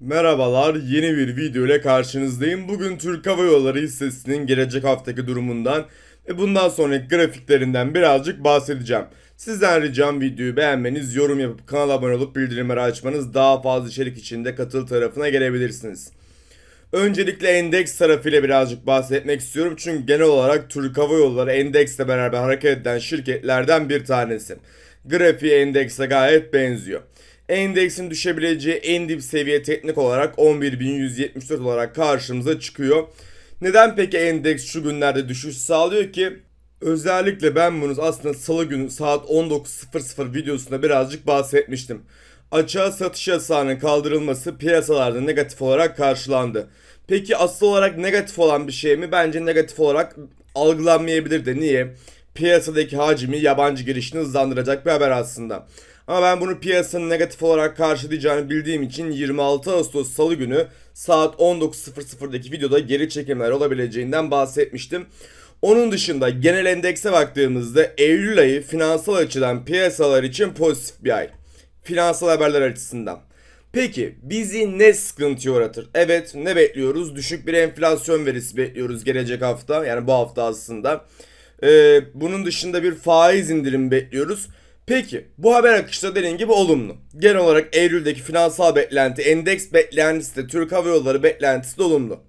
Merhabalar, yeni bir video ile karşınızdayım. Bugün Türk Hava Yolları hissesinin gelecek haftaki durumundan ve bundan sonraki grafiklerinden birazcık bahsedeceğim. Sizden ricam videoyu beğenmeniz, yorum yapıp kanala abone olup bildirimleri açmanız daha fazla içerik içinde katıl tarafına gelebilirsiniz. Öncelikle endeks tarafıyla birazcık bahsetmek istiyorum. Çünkü genel olarak Türk Hava Yolları endeksle beraber hareket eden şirketlerden bir tanesi. Grafiği endekse gayet benziyor. Endeksin düşebileceği en dip seviye teknik olarak 11.174 olarak karşımıza çıkıyor. Neden peki endeks şu günlerde düşüş sağlıyor ki? Özellikle ben bunu aslında salı günü saat 19.00 videosunda birazcık bahsetmiştim. Açığa satış yasağının kaldırılması piyasalarda negatif olarak karşılandı. Peki asıl olarak negatif olan bir şey mi? Bence negatif olarak algılanmayabilir de. Niye? Piyasadaki hacmi yabancı girişini hızlandıracak bir haber aslında. Ama ben bunu piyasanın negatif olarak karşılayacağını bildiğim için 26 Ağustos Salı günü saat 19.00'daki videoda geri çekimler olabileceğinden bahsetmiştim. Onun dışında genel endekse baktığımızda Eylül ayı finansal açıdan piyasalar için pozitif bir ay. Finansal haberler açısından. Peki bizi ne sıkıntı yaratır? Evet ne bekliyoruz? Düşük bir enflasyon verisi bekliyoruz gelecek hafta. Yani bu hafta aslında. Ee, bunun dışında bir faiz indirimi bekliyoruz. Peki bu haber akışı da dediğim gibi olumlu. Genel olarak Eylül'deki finansal beklenti, endeks beklentisi de Türk Hava Yolları beklentisi de olumlu.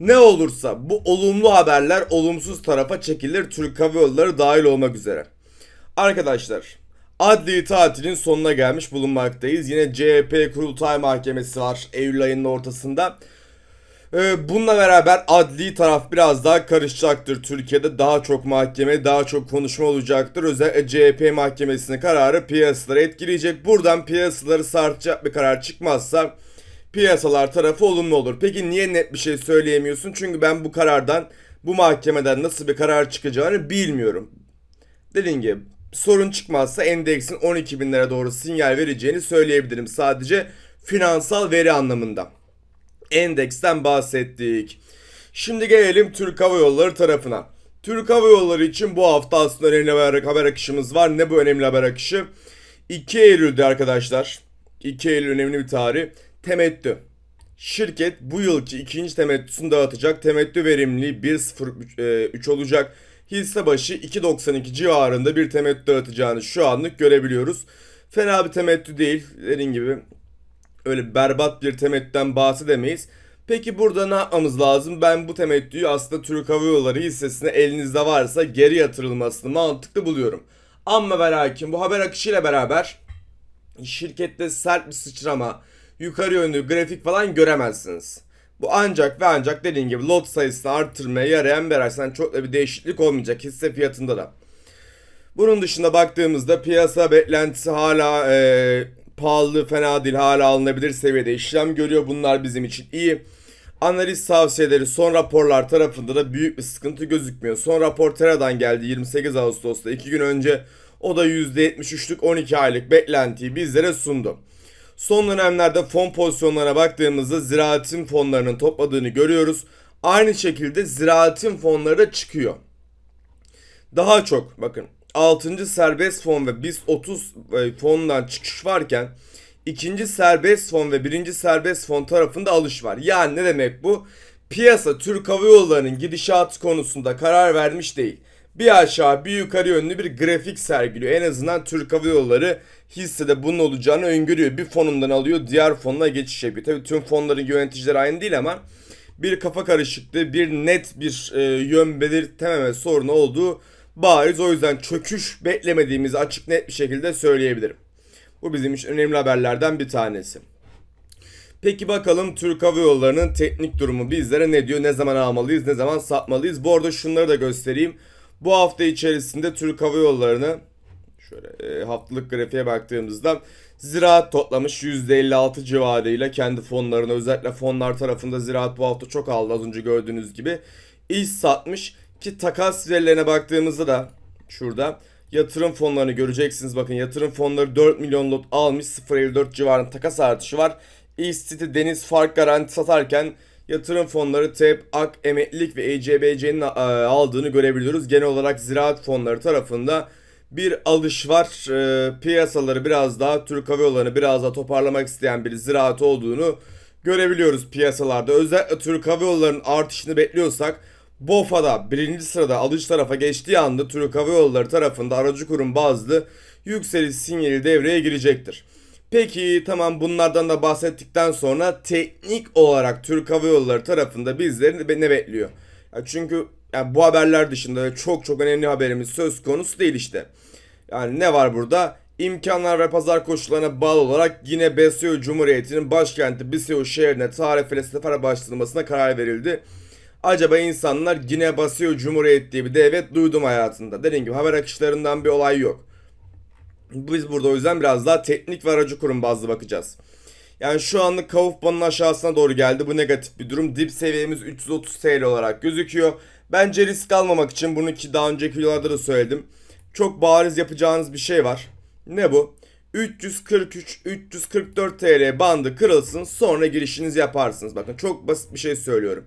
Ne olursa bu olumlu haberler olumsuz tarafa çekilir Türk Hava Yolları dahil olmak üzere. Arkadaşlar adli tatilin sonuna gelmiş bulunmaktayız. Yine CHP Kurultay Mahkemesi var Eylül ayının ortasında. Ee, Bununla beraber adli taraf biraz daha karışacaktır. Türkiye'de daha çok mahkeme, daha çok konuşma olacaktır. Özellikle CHP mahkemesinin kararı piyasaları etkileyecek. Buradan piyasaları sartacak bir karar çıkmazsa piyasalar tarafı olumlu olur. Peki niye net bir şey söyleyemiyorsun? Çünkü ben bu karardan, bu mahkemeden nasıl bir karar çıkacağını bilmiyorum. Dediğim gibi sorun çıkmazsa endeksin 12 bin lira doğru sinyal vereceğini söyleyebilirim. Sadece finansal veri anlamında endeksten bahsettik. Şimdi gelelim Türk Hava Yolları tarafına. Türk Hava Yolları için bu hafta aslında önemli haber, haber akışımız var. Ne bu önemli haber akışı? 2 Eylül'de arkadaşlar. 2 Eylül önemli bir tarih. Temettü. Şirket bu yılki ikinci temettüsünü dağıtacak. Temettü verimliliği 1.03 olacak. Hisse başı 2.92 civarında bir temettü dağıtacağını şu anlık görebiliyoruz. Fena bir temettü değil. Dediğim gibi öyle berbat bir temettüden bahsedemeyiz. Peki burada ne yapmamız lazım? Ben bu temettüyü aslında Türk Hava Yolları hissesine elinizde varsa geri yatırılmasını mantıklı buluyorum. Ama ve lakin bu haber akışıyla beraber şirkette sert bir sıçrama, yukarı yönlü grafik falan göremezsiniz. Bu ancak ve ancak dediğim gibi lot sayısını arttırmaya yarayan bir araç. Yani çok da bir değişiklik olmayacak hisse fiyatında da. Bunun dışında baktığımızda piyasa beklentisi hala e, pahalı fena değil hala alınabilir seviyede işlem görüyor. Bunlar bizim için iyi. Analiz tavsiyeleri son raporlar tarafında da büyük bir sıkıntı gözükmüyor. Son rapor Tera'dan geldi 28 Ağustos'ta 2 gün önce. O da %73'lük 12 aylık beklentiyi bizlere sundu. Son dönemlerde fon pozisyonlarına baktığımızda ziraatin fonlarının topladığını görüyoruz. Aynı şekilde ziraatin fonları da çıkıyor. Daha çok bakın 6. serbest fon ve BIST 30 fonundan çıkış varken ikinci serbest fon ve birinci serbest fon tarafında alış var. Yani ne demek bu? Piyasa Türk Hava Yolları'nın gidişatı konusunda karar vermiş değil. Bir aşağı bir yukarı yönlü bir grafik sergiliyor. En azından Türk Hava Yolları hissede bunun olacağını öngörüyor. Bir fonundan alıyor diğer fonuna geçiş yapıyor. Tabii tüm fonların yöneticileri aynı değil ama bir kafa karışıklığı, bir net bir e, yön belirtememe sorunu olduğu bariz. O yüzden çöküş beklemediğimizi açık net bir şekilde söyleyebilirim. Bu bizim için önemli haberlerden bir tanesi. Peki bakalım Türk Hava Yolları'nın teknik durumu bizlere ne diyor? Ne zaman almalıyız, ne zaman satmalıyız? Bu arada şunları da göstereyim. Bu hafta içerisinde Türk Hava Yolları'nı şöyle e, haftalık grafiğe baktığımızda ziraat toplamış %56 civarıyla kendi fonlarını özellikle fonlar tarafında ziraat bu hafta çok aldı az önce gördüğünüz gibi. İş satmış ki takas verilerine baktığımızda da şurada yatırım fonlarını göreceksiniz. Bakın yatırım fonları 4 milyon lot almış 0.54 civarında takas artışı var. East City Deniz Fark Garanti satarken yatırım fonları TEP, AK, Emeklilik ve ECBC'nin e, aldığını görebiliyoruz. Genel olarak ziraat fonları tarafında bir alış var. E, piyasaları biraz daha Türk Hava Yolları'nı biraz daha toparlamak isteyen bir ziraat olduğunu görebiliyoruz piyasalarda. Özellikle Türk Hava Yolları'nın artışını bekliyorsak BOFA'da birinci sırada alıcı tarafa geçtiği anda Türk Hava Yolları tarafında aracı kurum bazlı yükseliş sinyali devreye girecektir. Peki tamam bunlardan da bahsettikten sonra teknik olarak Türk Hava Yolları tarafında bizleri ne bekliyor? Ya çünkü yani bu haberler dışında çok çok önemli haberimiz söz konusu değil işte. Yani ne var burada? İmkanlar ve pazar koşullarına bağlı olarak yine BSO Cumhuriyeti'nin başkenti BSO şehrine tarifeler sefer başlatılmasına karar verildi. Acaba insanlar Gine Basio Cumhuriyet diye bir devlet duydum hayatında. Dediğim gibi haber akışlarından bir olay yok. Biz burada o yüzden biraz daha teknik ve aracı kurum bazlı bakacağız. Yani şu anlık Kaufman'ın aşağısına doğru geldi. Bu negatif bir durum. Dip seviyemiz 330 TL olarak gözüküyor. Bence risk almamak için bunu ki daha önceki videolarda da söyledim. Çok bariz yapacağınız bir şey var. Ne bu? 343-344 TL bandı kırılsın sonra girişinizi yaparsınız. Bakın çok basit bir şey söylüyorum.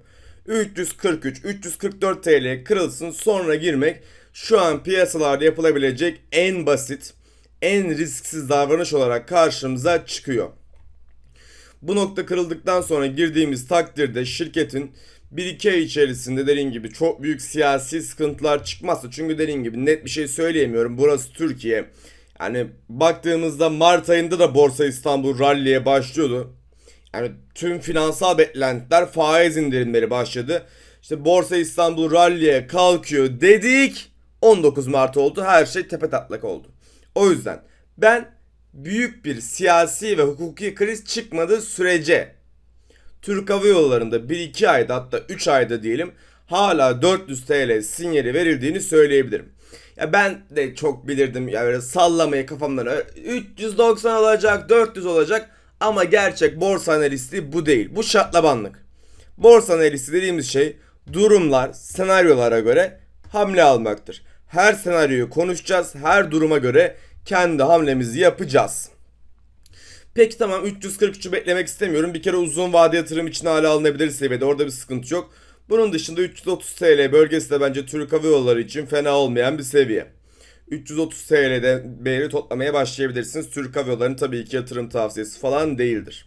343-344 TL kırılsın sonra girmek şu an piyasalarda yapılabilecek en basit, en risksiz davranış olarak karşımıza çıkıyor. Bu nokta kırıldıktan sonra girdiğimiz takdirde şirketin 1-2 ay içerisinde dediğim gibi çok büyük siyasi sıkıntılar çıkmazsa çünkü dediğim gibi net bir şey söyleyemiyorum. Burası Türkiye. Yani baktığımızda Mart ayında da Borsa İstanbul ralliye başlıyordu. Yani tüm finansal beklentiler faiz indirimleri başladı. İşte Borsa İstanbul ralliye kalkıyor dedik. 19 Mart oldu. Her şey tepe taklak oldu. O yüzden ben büyük bir siyasi ve hukuki kriz çıkmadığı sürece Türk Hava Yolları'nda 1-2 ayda hatta 3 ayda diyelim hala 400 TL sinyali verildiğini söyleyebilirim. Ya ben de çok bilirdim ya böyle sallamayı kafamdan 390 olacak 400 olacak ama gerçek borsa analisti bu değil. Bu şatlabanlık. Borsa analisti dediğimiz şey durumlar, senaryolara göre hamle almaktır. Her senaryoyu konuşacağız. Her duruma göre kendi hamlemizi yapacağız. Peki tamam 343'ü beklemek istemiyorum. Bir kere uzun vade yatırım için hala alınabilir seviyede. Orada bir sıkıntı yok. Bunun dışında 330 TL bölgesi de bence Türk Hava Yolları için fena olmayan bir seviye. 330 TL'de beğeni toplamaya başlayabilirsiniz. Türk Hava tabii ki yatırım tavsiyesi falan değildir.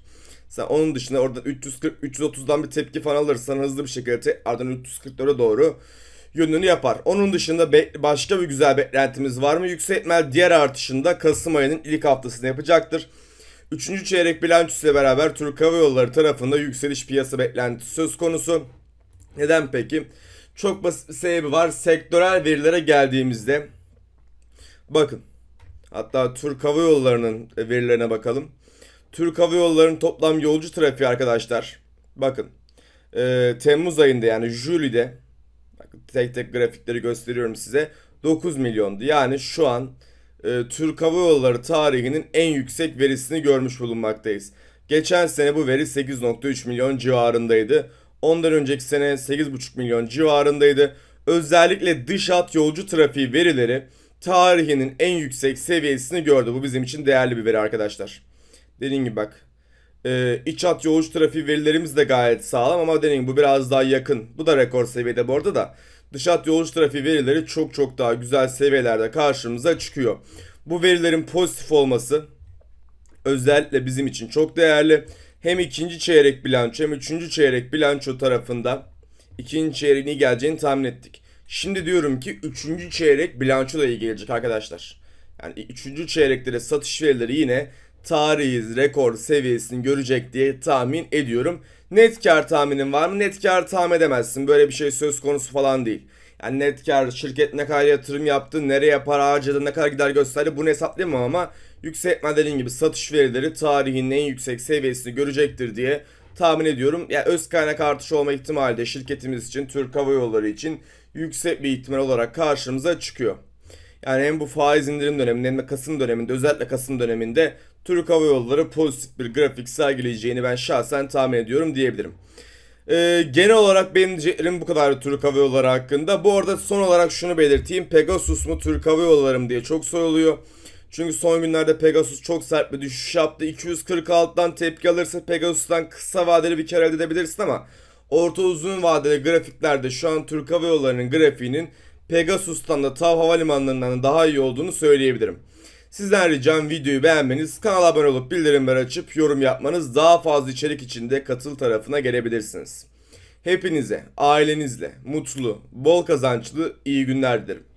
Sen onun dışında orada 340 330'dan bir tepki falan alırsan hızlı bir şekilde tekrardan 340'lara doğru yönünü yapar. Onun dışında başka bir güzel beklentimiz var mı? Yükseltmel diğer artışında Kasım ayının ilk haftasında yapacaktır. Üçüncü çeyrek bilançosu ile beraber Türk Hava Yolları tarafında yükseliş piyasa beklentisi söz konusu. Neden peki? Çok basit bir sebebi var. Sektörel verilere geldiğimizde bakın hatta Türk Hava Yolları'nın verilerine bakalım. Türk Hava Yolları'nın toplam yolcu trafiği arkadaşlar. Bakın e, Temmuz ayında yani Jüli'de tek tek grafikleri gösteriyorum size. 9 milyondu. Yani şu an e, Türk Hava Yolları tarihinin en yüksek verisini görmüş bulunmaktayız. Geçen sene bu veri 8.3 milyon civarındaydı. Ondan önceki sene 8.5 milyon civarındaydı. Özellikle dış hat yolcu trafiği verileri tarihinin en yüksek seviyesini gördü. Bu bizim için değerli bir veri arkadaşlar. Dediğim gibi bak. E, iç hat yolcu trafiği verilerimiz de gayet sağlam ama dediğim gibi bu biraz daha yakın. Bu da rekor seviyede bu arada da. Dış hat yolcu trafiği verileri çok çok daha güzel seviyelerde karşımıza çıkıyor. Bu verilerin pozitif olması özellikle bizim için çok değerli. Hem ikinci çeyrek bilanço hem üçüncü çeyrek bilanço tarafında ikinci çeyreğin iyi geleceğini tahmin ettik. Şimdi diyorum ki üçüncü çeyrek bilanço da iyi gelecek arkadaşlar. Yani üçüncü çeyrekte de satış verileri yine tarihi rekor seviyesini görecek diye tahmin ediyorum. Net kar tahminin var mı? Net kar tahmin edemezsin. Böyle bir şey söz konusu falan değil. Yani net kar şirket ne kadar yatırım yaptı, nereye para harcadı, ne kadar gider gösterdi bunu hesaplayamam ama yükseltme dediğim gibi satış verileri tarihin en yüksek seviyesini görecektir diye tahmin ediyorum. Yani öz kaynak artışı olma ihtimali de şirketimiz için, Türk Hava Yolları için yüksek bir ihtimal olarak karşımıza çıkıyor. Yani hem bu faiz indirim döneminde hem de Kasım döneminde özellikle Kasım döneminde Türk Hava Yolları pozitif bir grafik sergileyeceğini ben şahsen tahmin ediyorum diyebilirim. Ee, genel olarak benim diyeceklerim bu kadar Türk Hava Yolları hakkında. Bu arada son olarak şunu belirteyim. Pegasus mu Türk Hava Yolları mı diye çok soruluyor. Çünkü son günlerde Pegasus çok sert bir düşüş yaptı. 246'dan tepki alırsa Pegasus'tan kısa vadeli bir kar elde edebilirsin ama orta uzun vadeli grafiklerde şu an Türk Hava Yolları'nın grafiğinin Pegasus'tan da TAV havalimanlarından da daha iyi olduğunu söyleyebilirim. Sizden ricam videoyu beğenmeniz, kanala abone olup bildirimleri açıp yorum yapmanız daha fazla içerik içinde katıl tarafına gelebilirsiniz. Hepinize, ailenizle, mutlu, bol kazançlı iyi günler dilerim.